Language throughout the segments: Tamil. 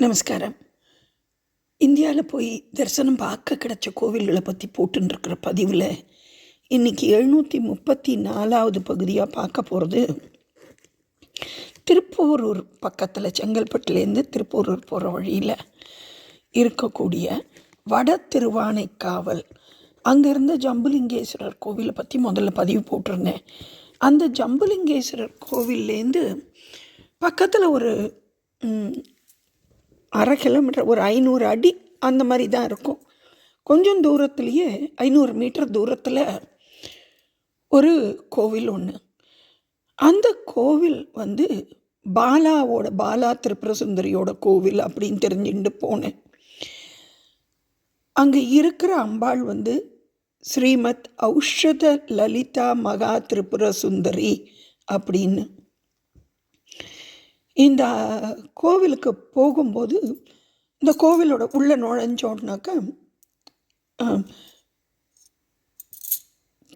நமஸ்காரம். இந்தியாவில் போய் தரிசனம் பார்க்க கிடச்ச கோவில்களை பற்றி போட்டுருக்கிற பதிவில் இன்றைக்கி எழுநூற்றி முப்பத்தி நாலாவது பகுதியாக பார்க்க போகிறது திருப்போரூர் பக்கத்தில் செங்கல்பட்டுலேருந்து திருப்போரூர் போகிற வழியில் இருக்கக்கூடிய வட திருவானைக்காவல். அங்கேருந்து ஜம்புலிங்கேஸ்வரர் கோவிலை பற்றி முதல்ல பதிவு போட்டிருந்தேன். அந்த ஜம்புலிங்கேஸ்வரர் கோவில்லேருந்து பக்கத்தில் ஒரு அரை கிலோமீட்டர் ஒரு ஐநூறு அடி அந்த மாதிரி தான் இருக்கும். கொஞ்சம் தூரத்துலேயே ஐநூறு மீட்டர் தூரத்தில் ஒரு கோவில் ஒன்று அந்த கோவில் வந்து பாலாவோட பாலா திரிபுர சுந்தரியோட கோவில் அப்படின்னு தெரிஞ்சுட்டு போனேன். அங்கே இருக்கிற அம்பாள் வந்து ஸ்ரீமத் ஔஷத லலிதா மகா திரிபுர சுந்தரி அப்படின்னு. இந்த கோவிலுக்கு போகும்போது இந்த கோவிலோட உள்ளே நுழைஞ்சோன்னாக்கா ஆம்,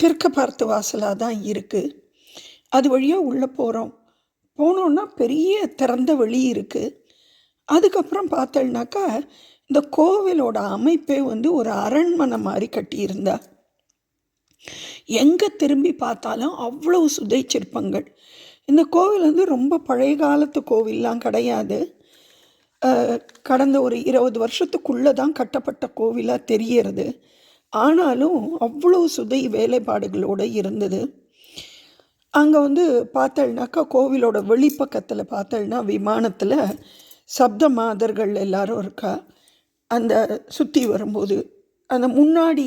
தெற்க வாசலாக தான் இருக்குது அது வழியாக உள்ளே போகிறோம் போனோன்னா பெரிய திறந்த வெளி இருக்குது அதுக்கப்புறம் பார்த்தோம்னாக்கா இந்த கோவிலோட அமைப்பே வந்து ஒரு அரண்மனை மாதிரி கட்டியிருந்தா. எங்கே திரும்பி பார்த்தாலும் அவ்வளோ சுதை சிற்பங்கள் இந்த கோவில் வந்து ரொம்ப பழைய காலத்து கோவில்லாம் கிடையாது. கடந்த ஒரு இருபது வருஷத்துக்குள்ளே தான் கட்டப்பட்ட கோவிலாக தெரியறது. ஆனாலும் அவ்வளோ சுதை வேலைப்பாடுகளோடு இருந்தது. அங்கே வந்து பார்த்தல்னாக்கா கோவிலோட வெளிப்பக்கத்தில் பார்த்தல்னா விமானத்தில் சப்த மாதர்கள் எல்லாரும் இருக்கா. அந்த சுற்றி வரும்போது அந்த முன்னாடி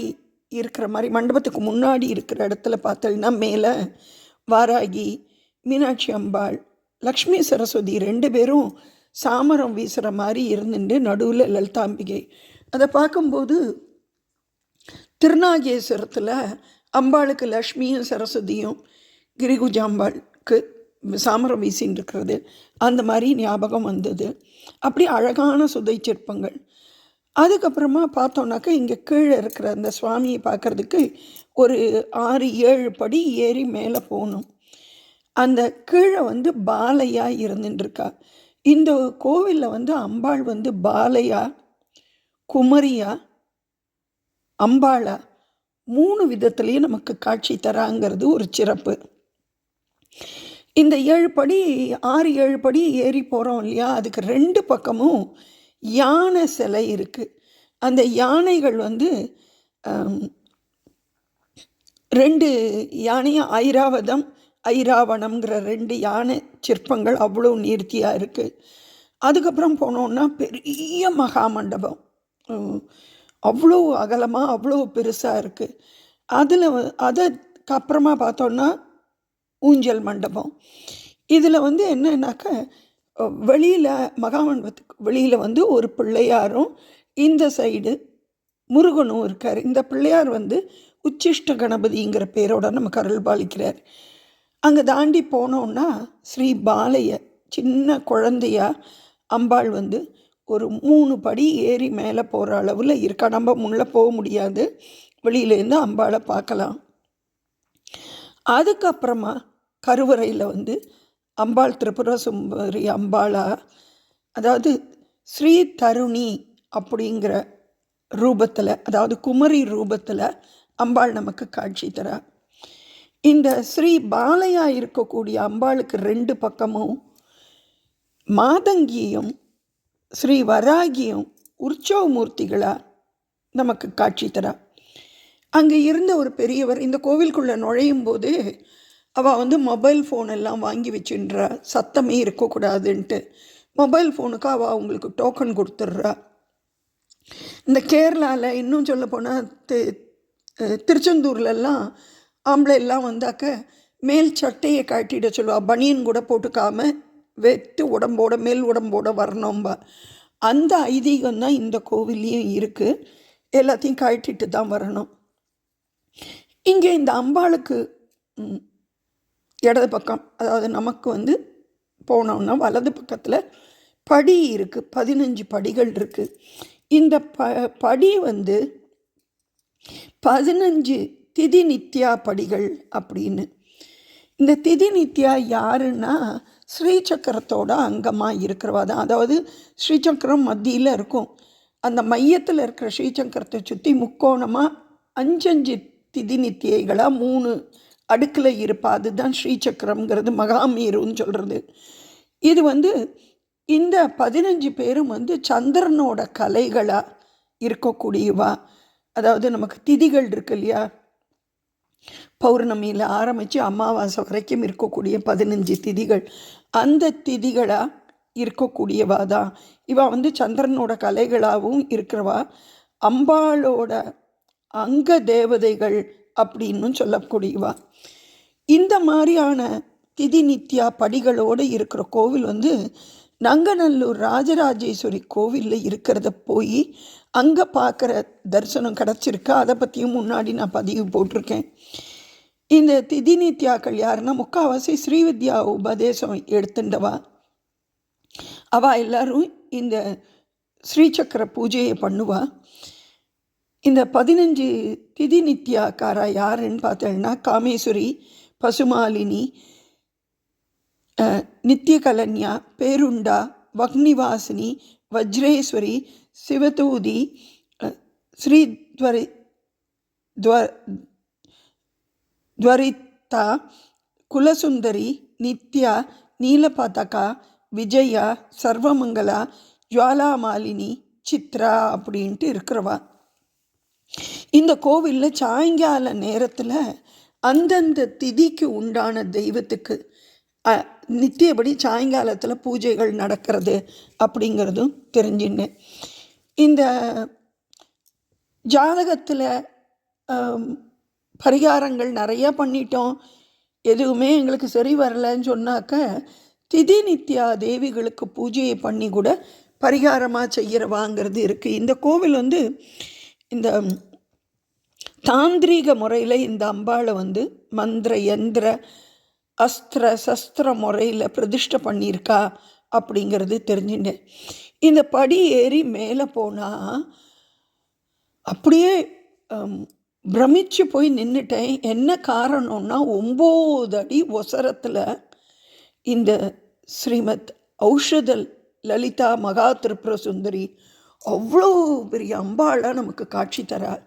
இருக்கிற மாதிரி மண்டபத்துக்கு முன்னாடி இருக்கிற இடத்துல பார்த்தேன்னா மேலே வாராகி மீனாட்சி அம்பாள் லக்ஷ்மி சரஸ்வதி ரெண்டு பேரும் சாமரம் வீசுகிற மாதிரி இருந்துட்டு நடுவில் லலிதாம்பிகை. அதை பார்க்கும்போது திருநாகேஸ்வரத்தில் அம்பாளுக்கு லக்ஷ்மியும் சரஸ்வதியும் கிரிகுஜாம்பாளுக்கு சாமரம் வீசின்னு இருக்கிறது. அந்த மாதிரி ஞாபகம் வந்தது. அப்படி அழகான சுதை சிற்பங்கள். அதுக்கப்புறமா பார்த்தோன்னாக்கா இங்கே கீழே இருக்கிற அந்த சுவாமியை பார்க்கறதுக்கு ஒரு ஆறு ஏழு படி ஏறி மேலே போகணும். அந்த கீழே வந்து பாலையா இருந்துட்டுருக்கா. இந்த கோவிலில் வந்து அம்பாள் வந்து பாலையா குமரியா அம்பாளா மூணு விதத்துலேயும் நமக்கு காட்சி தராங்கிறது ஒரு சிறப்பு. இந்த ஏழு படி ஆறு ஏழு படி ஏறி போகிறோம் இல்லையா? அதுக்கு ரெண்டு பக்கமும் யானை சிலை இருக்குது அந்த யானைகள் வந்து ரெண்டு யானையும் ஐராவதம் ஐராவணம்ங்கிற ரெண்டு யானை சிற்பங்கள் அவ்வளோ நேர்த்தியாக இருக்குது அதுக்கப்புறம் போனோன்னா பெரிய மகாமண்டபம் மண்டபம். அவ்வளோ அகலமாக அவ்வளோ பெருசாக இருக்குது அதில் அதுக்கு அப்புறமா பார்த்தோன்னா ஊஞ்சல் மண்டபம். இதில் வந்து என்னன்னாக்க வெளியில் மகாமண்டபத்துக்கு வெளியில் வந்து ஒரு பிள்ளையாரும் இந்த சைடு முருகனும் இருக்கார். இந்த பிள்ளையார் வந்து உச்சிஷ்ட கணபதிங்கிற பேரோட நமக்கு அருள் பாலிக்கிறார். அங்கே தாண்டி போனோன்னா ஸ்ரீ பாலைய சின்ன குழந்தையா அம்பாள் வந்து ஒரு மூணு படி ஏறி மேலே போகிற அளவில் இருக்கா. நம்ம முன்னே போக முடியாது. வெளியிலேருந்து அம்பாளை பார்க்கலாம் அதுக்கப்புறமா கருவறையில் வந்து அம்பாள் திரிபுர சுந்தரி அம்பாளா அதாவது ஸ்ரீ தருணி அப்படிங்கிற ரூபத்தில் அதாவது குமரி ரூபத்தில் அம்பாள் நமக்கு காட்சி தரா. இந்த ஸ்ரீ பாலையா இருக்கக்கூடிய அம்பாளுக்கு ரெண்டு பக்கமும் மாதங்கியும் ஸ்ரீ வராகியும் உற்சவ மூர்த்திகளாக நமக்கு காட்சி தரா. அங்கே இருந்த ஒரு பெரியவர் இந்த கோவிலுக்குள்ளே நுழையும் போது அவள் வந்து மொபைல் ஃபோன் எல்லாம் வாங்கி வச்சுன்றா சத்தமே இருக்கக்கூடாதுன்ட்டு. மொபைல் ஃபோனுக்கு அவள் அவங்களுக்கு டோக்கன் கொடுத்துட்றா இந்த கேரளாவில் இன்னும் சொல்ல போனால் திருச்செந்தூர்லெல்லாம் ஆம்பளை எல்லாம் வந்தாக்க மேல் சட்டையை காட்டிட சொல்லுவா. பனியன் கூட போட்டுக்காம வெட்டு உடம்போட மேல் உடம்போட வரணும்பா. அந்த ஐதீகம் தான் இந்த கோவில்லையும் இருக்குது எல்லாத்தையும் காட்டிட்டு தான் வரணும். இங்கே இந்த அம்பாளுக்கு இடது பக்கம் அதாவது நமக்கு வந்து போனோம்னா வலது பக்கத்தில் படி இருக்குது பதினஞ்சு படிகள் இருக்குது இந்த ப படி வந்து பதினஞ்சு திதி நித்யா படிகள் அப்படின்னு. இந்த திதி நித்யா யாருன்னா ஸ்ரீசக்கரத்தோட அங்கமாக இருக்கிறவா தான். அதாவது ஸ்ரீசக்கரம் மத்தியில் இருக்கும். அந்த மையத்தில் இருக்கிற ஸ்ரீசக்கரத்தை சுற்றி முக்கோணமாக அஞ்சஞ்சு திதி நித்தியைகளாக மூணு அடுக்கில் இருப்பா. அதுதான் ஸ்ரீசக்கரம்ங்கிறது மகாமீருன்னு சொல்கிறது இது வந்து இந்த பதினஞ்சு பேரும் வந்து சந்திரனோட கலைகளாக இருக்கக்கூடியவா. அதாவது நமக்கு திதிகள் இருக்கு இல்லையா? பௌர்ணமியில் ஆரம்பித்து அமாவாசை வரைக்கும் இருக்கக்கூடிய பதினஞ்சு திதிகள். அந்த திதிகளாக இருக்கக்கூடியவா தான் இவா வந்து சந்திரனோட கலைகளாகவும் இருக்கிறவா? அம்பாளோட அங்க தேவதைகள் அப்படின்னு சொல்லக்கூடியவா? இந்த மாதிரியான திதி நித்யா படிகளோடு இருக்கிற கோவில் வந்து நங்கநல்லூர் ராஜராஜேஸ்வரி கோவிலில் இருக்கிறத போய் அங்கே பார்க்குற தரிசனம் கிடச்சிருக்கு. அதை பற்றியும் முன்னாடி நான் பதிவு போட்டிருக்கேன். இந்த திதி நித்யாக்கள் யாருன்னா முக்கால்வாசி ஸ்ரீவித்யா உபதேசம் எடுத்துட்டவா அவள் எல்லாரும் இந்த ஸ்ரீசக்கர பூஜையை பண்ணுவா. இந்த பதினஞ்சு திதி நித்யாக்காரா யாருன்னு பார்த்தேன்னா காமேஸ்வரி பசுமாலினி அஹ், நித்தியகலன்யா பேருண்டா வக்னிவாசினி வஜ்ரேஸ்வரி சிவதூதி அஹ், ஸ்ரீத்வரி த்வரித்தா துவரிதா குலசுந்தரி நித்யா நீலபதகா விஜயா சர்வமங்கலா ஜுவாலாமாலினி சித்ரா அப்படின்ட்டு இருக்கிறவா. இந்த கோவிலில் சாயங்கால நேரத்தில் அந்தந்த திதிக்கு உண்டான தெய்வத்துக்கு நித்தியபடி சாயங்காலத்தில் பூஜைகள் நடக்கிறது அப்படிங்கிறதும் தெரிஞ்சின்னேன் இந்த ஜாதகத்தில் பரிகாரங்கள் நிறையா பண்ணிட்டோம். எதுவுமே எங்களுக்கு சரி வரலன்னு சொன்னாக்க திதி நித்யா தேவிகளுக்கு பூஜையை பண்ணி கூட பரிகாரமாக செய்கிறவாங்கிறது இருக்குது இந்த கோவில் வந்து இந்த தாந்திரீக முறையில் இந்த அம்பாளை வந்து மந்திர யந்திர அஸ்திர சஸ்திர முறையில் பிரதிஷ்டை பண்ணியிருக்கா அப்படிங்கிறது தெரிஞ்சுட்டேன் இந்த படி ஏறி மேலே போனால் அப்படியே பிரமிச்சு போய் நின்றுட்டேன் என்ன காரணம்னா ஒம்பது அடி ஒசரத்தில் இந்த ஸ்ரீமத் ஔஷதல் லலிதா மகா திரிபுர சுந்தரி அவ்வளோ பெரிய அம்பாளாக நமக்கு காட்சி தரார்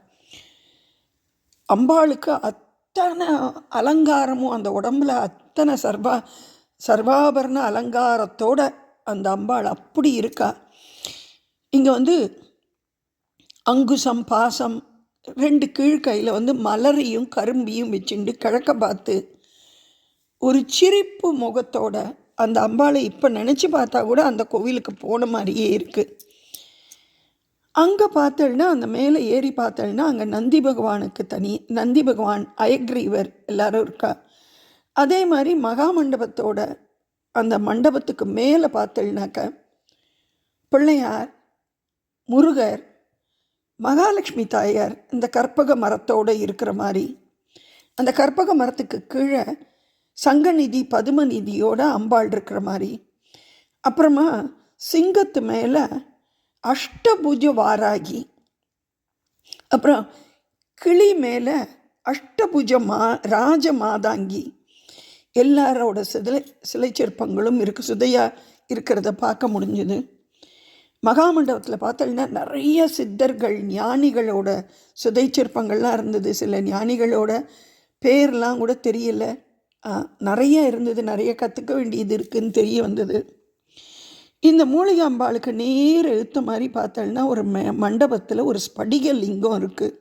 அம்பாளுக்கு அத்தனை அலங்காரமும் அந்த உடம்புல அத்தனை சர்வா சர்வாபரண அலங்காரத்தோட அந்த அம்பாள் அப்படி இருக்கா. இங்கே வந்து அங்குசம் பாசம் ரெண்டு கீழ்கையில் வந்து மலரையும் கரும்பியும் வச்சுண்டு கிழக்க பார்த்து ஒரு சிரிப்பு முகத்தோட அந்த அம்பாளை இப்போ நினச்சி பார்த்தா கூட அந்த கோவிலுக்கு போன மாதிரியே இருக்குது அங்கே பார்த்தேன்னா அந்த மேலே ஏறி பார்த்தேன்னா அங்கே நந்தி பகவானுக்கு தனி நந்தி பகவான் அயக்ரீவர் எல்லாரும் இருக்கா. அதே மாதிரி மகா மண்டபத்தோட அந்த மண்டபத்துக்கு மேலே பார்த்தேன்னாக்க பிள்ளையார் முருகர் மகாலட்சுமி தாயார் இந்த கற்பக மரத்தோடு இருக்கிற மாதிரி. அந்த கற்பக மரத்துக்கு கீழே சங்கநிதி பதுமநிதியோட அம்பாள் இருக்கிற மாதிரி. அப்புறமா சிங்கத்து மேலே அஷ்டபுஜ வாராகி. அப்புறம் கிளி மேலே அஷ்டபுஜ மா ராஜ மாதாங்கி. எல்லாரோட சிலை சிலை சிற்பங்களும் இருக்கு சுதையாக இருக்கிறத பார்க்க முடிஞ்சுது. மகாமண்டபத்தில் பார்த்தோம்னா நிறைய சித்தர்கள் ஞானிகளோட சுதை சிற்பங்கள்லாம் இருந்தது. சில ஞானிகளோட பேர்லாம் கூட தெரியல. ஆ, நிறைய இருந்தது. நிறைய கற்றுக்க வேண்டியது இருக்குன்னு தெரிய வந்தது. இந்த மூலிகை அம்பாளுக்கு நேர் எழுத்த மாதிரி பார்த்தோம்னா ஒரு ம மண்டபத்தில் ஒரு ஸ்படிக லிங்கம் இருக்குது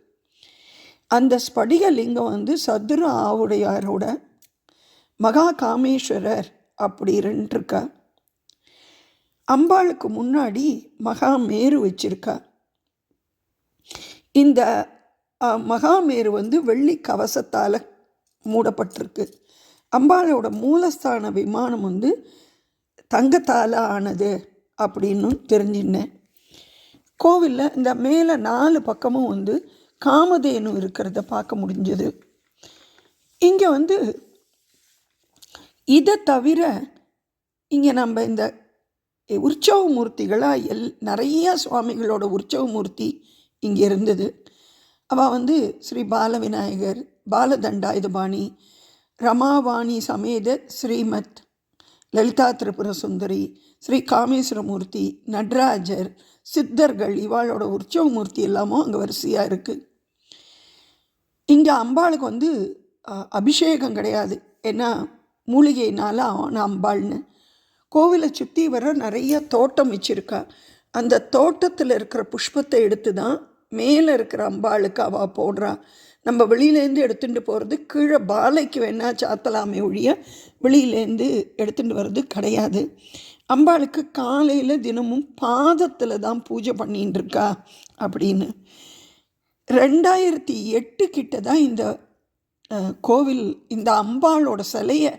அந்த ஸ்படிக லிங்கம் வந்து சதுர ஆவுடையாரோட மகா காமேஸ்வரர் அப்படி இருக்கா அம்பாளுக்கு முன்னாடி மகாமேரு வச்சுருக்கார் இந்த மகாமேரு வந்து வெள்ளி கவசத்தால் மூடப்பட்டிருக்கு. அம்பாளோட மூலஸ்தான விமானம் வந்து தங்கத்தால் ஆனது அப்படின்னு தெரிஞ்சினேன் கோவிலில் இந்த மேலே நாலு பக்கமும் வந்து காமதேனு இருக்கிறத பார்க்க முடிஞ்சது. இங்கே வந்து இதை தவிர இங்கே நம்ம இந்த உற்சவ மூர்த்திகளாக எல் நிறையா சுவாமிகளோட உற்சவ மூர்த்தி இங்கே இருந்தது. அவள் வந்து ஸ்ரீ பாலவிநாயகர் பாலதண்டாயுதபாணி ரமாவாணி சமேத ஸ்ரீமத் லலிதா திரிபுர சுந்தரி ஸ்ரீ காமேஸ்வரமூர்த்தி நடராஜர் சித்தர்கள் இவாளோட உற்சவ மூர்த்தி எல்லாமும் அங்கே வரிசையாக இருக்குது இங்கே அம்பாளுக்கு வந்து அபிஷேகம் கிடையாது. ஏன்னா மூலிகையினால் ஆன அம்பாள்னு. கோவிலை சுற்றி வர நிறைய தோட்டம் வச்சுருக்கா. அந்த தோட்டத்தில் இருக்கிற புஷ்பத்தை எடுத்து தான் மேலே இருக்கிற அம்பாளுக்கு அவள் போடுறா. நம்ம வெளியிலேருந்து எடுத்துகிட்டு போகிறது கீழே பாலைக்கு வேணால் சாத்தலாமே ஒழிய வெளியிலேருந்து எடுத்துகிட்டு வர்றது கிடையாது. அம்பாளுக்கு காலையில் தினமும் பாதத்தில் தான் பூஜை பண்ணின்னு இருக்கா அப்படின்னு. ரெண்டாயிரத்தி எட்டு கிட்ட தான் இந்த கோவில் இந்த அம்பாளோட சிலையை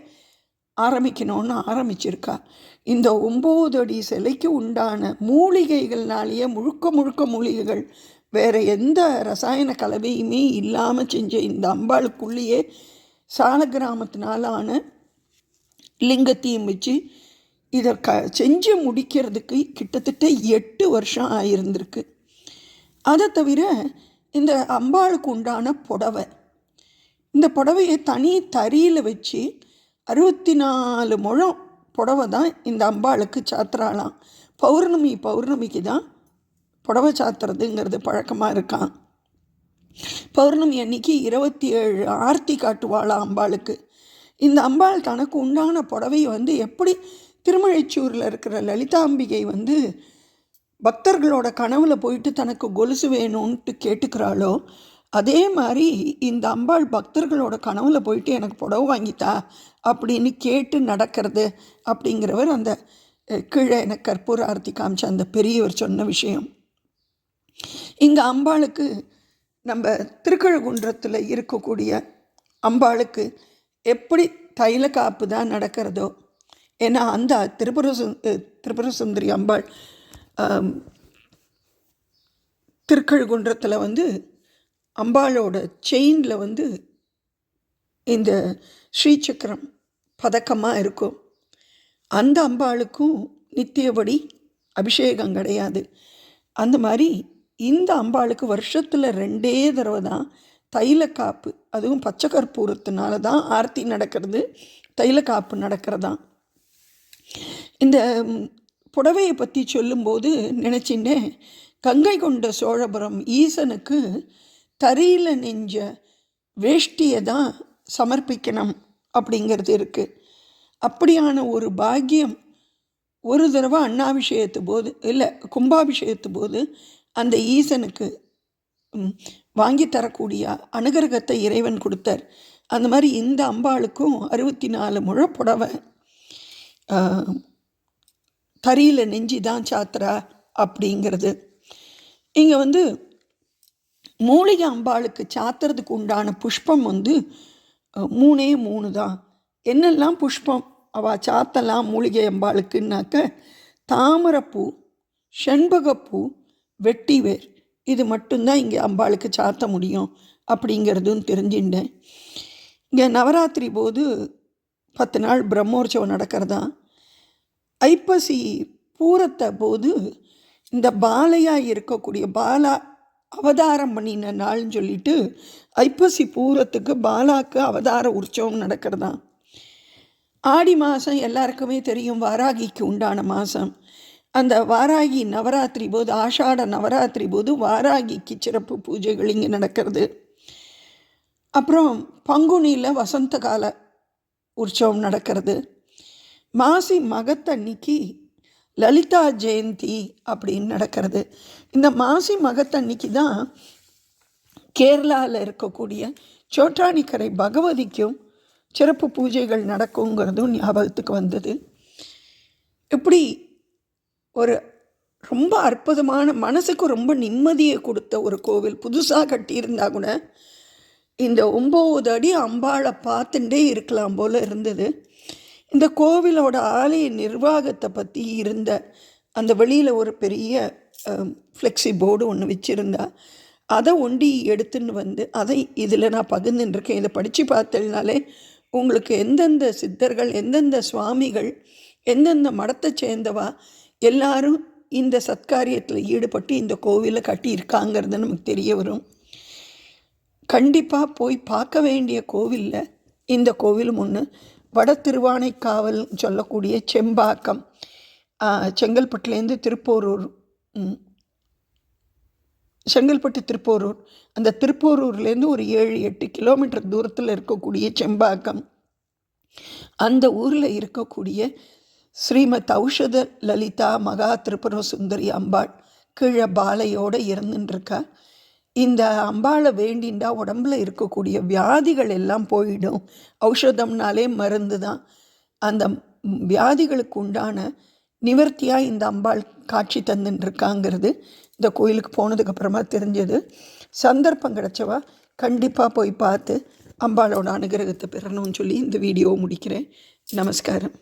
ஆரம்பிக்கணும்னு ஆரம்பிச்சிருக்கா. இந்த ஒம்பது அடி சிலைக்கு உண்டான மூலிகைகள்னாலேயே முழுக்க முழுக்க மூலிகைகள். வேறு எந்த ரசாயன கலவையுமே இல்லாமல் செஞ்ச இந்த அம்பாளுக்குள்ளேயே சால கிராமத்தினாலான லிங்கத்தையும் வச்சு இதை க செஞ்சு முடிக்கிறதுக்கு கிட்டத்தட்ட எட்டு வருஷம் ஆயிருந்திருக்கு. அதை தவிர இந்த அம்பாளுக்கு உண்டான புடவை. இந்த புடவையை தனி தறியில் வச்சு அறுபத்தி நாலு முழம் புடவை தான் இந்த அம்பாளுக்கு சாத்துறாளாம் பௌர்ணமி பௌர்ணமிக்கு தான் புடவை சாத்துறதுங்கிறது பழக்கமாக இருக்கான் பௌர்ணமி அன்னைக்கு இருபத்தி ஏழு ஆர்த்தி காட்டுவாளாம் அம்பாளுக்கு. இந்த அம்பாள் தனக்கு உண்டான புடவை வந்து எப்படி திருமழைச்சூரில் இருக்கிற லலிதாம்பிகை வந்து பக்தர்களோட கனவுல போயிட்டு தனக்கு கொலுசு வேணும்ன்ட்டு கேட்டுக்கிறாளோ அதே மாதிரி இந்த அம்பாள் பக்தர்களோட கனவுல போயிட்டு எனக்கு புடவை வாங்கித்தா அப்படின்னு கேட்டு நடக்கிறது அப்படிங்கிறவர் அந்த கீழே எனக்கு கற்பூர ஆர்த்தி காமிச்ச அந்த பெரியவர் சொன்ன விஷயம். இங்கே அம்பாளுக்கு நம்ம திருக்கழுகுன்றத்தில் இருக்கக்கூடிய அம்பாளுக்கு எப்படி தைல காப்பு தான் நடக்கிறதோ ஏன்னா அந்த திருபுர சுந் திரிபுர சுந்தரி அம்பாள் திருக்கழுகுன்றத்தில் வந்து அம்பாளோட செயினில் வந்து இந்த ஸ்ரீசக்கரம் பதக்கமாக இருக்கும். அந்த அம்பாளுக்கும் நித்தியபடி அபிஷேகம் கிடையாது. அந்த மாதிரி இந்த அம்பாளுக்கு வருஷத்தில் ரெண்டே தடவை தான் தைலக்காப்பு அதுவும் பச்சை கற்பூரத்தினால தான் ஆர்த்தி நடக்கிறது தைல காப்பு நடக்கிறதா. இந்த புடவையை பற்றி சொல்லும்போது நினச்சின்னேன் கங்கை கொண்ட சோழபுரம் ஈசனுக்கு தறியில் நெஞ்ச வேஷ்டியை தான் சமர்ப்பிக்கணும் அப்படிங்கிறது இருக்குது அப்படியான ஒரு பாக்கியம் ஒரு தடவை அண்ணாபிஷேகத்து போது இல்லை கும்பாபிஷேகத்து போது அந்த ஈசனுக்கு வாங்கி தரக்கூடிய அனுகிரகத்தை இறைவன் கொடுத்தார். அந்த மாதிரி இந்த அம்பாளுக்கும் அறுபத்தி நாலு முழ புடவை தறியில் நெஞ்சி தான் சாத்திரா அப்படிங்கிறது. இங்கே வந்து மூலிகை அம்பாளுக்கு சாத்துறதுக்கு உண்டான புஷ்பம் வந்து மூணே மூணு தான். என்னெல்லாம் புஷ்பம்? அவள் சாத்தலாம் மூலிகை அம்பாளுக்குன்னாக்க தாமரைப்பூ செண்பகப்பூ வெட்டிவேர். இது மட்டும்தான் இங்கே அம்பாளுக்கு சாத்த முடியும் அப்படிங்கிறதும் தெரிஞ்சுட்டேன். இங்கே நவராத்திரி போது பத்து நாள் பிரம்மோற்சவம் நடக்கிறதா? ஐப்பசி பூரத்தை போது இந்த பாலையாக இருக்கக்கூடிய பாலா அவதாரம் பண்ணின நாள்னு சொல்லிட்டு ஐப்பசி பூரத்துக்கு பாலாக்கு அவதார உற்சவம் நடக்கிறதா ஆடி மாதம் எல்லாருக்குமே தெரியும் வாராகிக்கு உண்டான மாதம் அந்த வாராகி நவராத்திரி போது ஆஷாட நவராத்திரி போது வாராகிக்கு சிறப்பு பூஜைகள் இங்கே நடக்கிறது. அப்புறம் பங்குனியில் வசந்த கால உற்சவம் நடக்கிறது. மாசி மகத்தன்னைக்கு லலிதா ஜெயந்தி அப்படின்னு நடக்கிறது. இந்த மாசி மகத்தன்னைக்கு தான் கேரளாவில் இருக்கக்கூடிய சோட்டானிக்கரை பகவதிக்கும் சிறப்பு பூஜைகள் நடக்குங்கிறதும் ஞாபகத்துக்கு வந்தது. இப்படி ஒரு ரொம்ப அற்புதமான மனசுக்கு ரொம்ப நிம்மதியை கொடுத்த ஒரு கோவில் புதுசாக கட்டியிருந்தா கூட இந்த ஒம்பது அடி அம்பாளை பார்த்துட்டே இருக்கலாம் போல் இருந்தது. இந்த கோவிலோட ஆலய நிர்வாகத்தை பற்றி இருந்த அந்த வெளியில் ஒரு பெரிய ஃப்ளெக்ஸி போர்டு ஒன்று வச்சுருந்தா அதை ஒண்டி எடுத்துன்னு வந்து அதை இதில் நான் பகிர்ந்துட்டுருக்கேன் இதை படித்து பார்த்ததுனாலே உங்களுக்கு எந்தெந்த சித்தர்கள் எந்தெந்த சுவாமிகள் எந்தெந்த மடத்தை சேர்ந்தவா எல்லாரும் இந்த சத்காரியத்தில் ஈடுபட்டு இந்த கோவிலை கட்டியிருக்காங்கிறது நமக்கு தெரிய வரும். கண்டிப்பாக போய் பார்க்க வேண்டிய கோவிலில் இந்த கோவிலும் ஒன்று வட திருவானைக்காவல் சொல்லக்கூடிய செம்பாக்கம் செங்கல்பட்டுலேருந்து திருப்போரூர் செங்கல்பட்டு திருப்போரூர் அந்த திருப்போரூர்லேருந்து ஒரு ஏழு எட்டு கிலோமீட்டர் தூரத்தில் இருக்கக்கூடிய செம்பாக்கம் அந்த ஊரில் இருக்கக்கூடிய ஸ்ரீமத் ஔஷத லலிதா மகா திரிபுர சுந்தரி அம்பாள் கீழே பாலையோடு இருந்துட்டுருக்கா இந்த அம்பாளை வேண்டிண்டா உடம்புல இருக்கக்கூடிய வியாதிகள் எல்லாம் போயிடும். ஔஷதம்னாலே மருந்து தான். அந்த வியாதிகளுக்கு உண்டான நிவர்த்தியாக இந்த அம்பாள் காட்சி தந்துட்டுருக்காங்கிறது இந்த கோயிலுக்கு போனதுக்கப்புறமா தெரிஞ்சது. சந்தர்ப்பம் கிடச்சவா கண்டிப்பாக போய் பார்த்து அம்பாளோட அனுகிரகத்தை பெறணும்னு சொல்லி இந்த வீடியோவை முடிக்கிறேன். நமஸ்காரம்.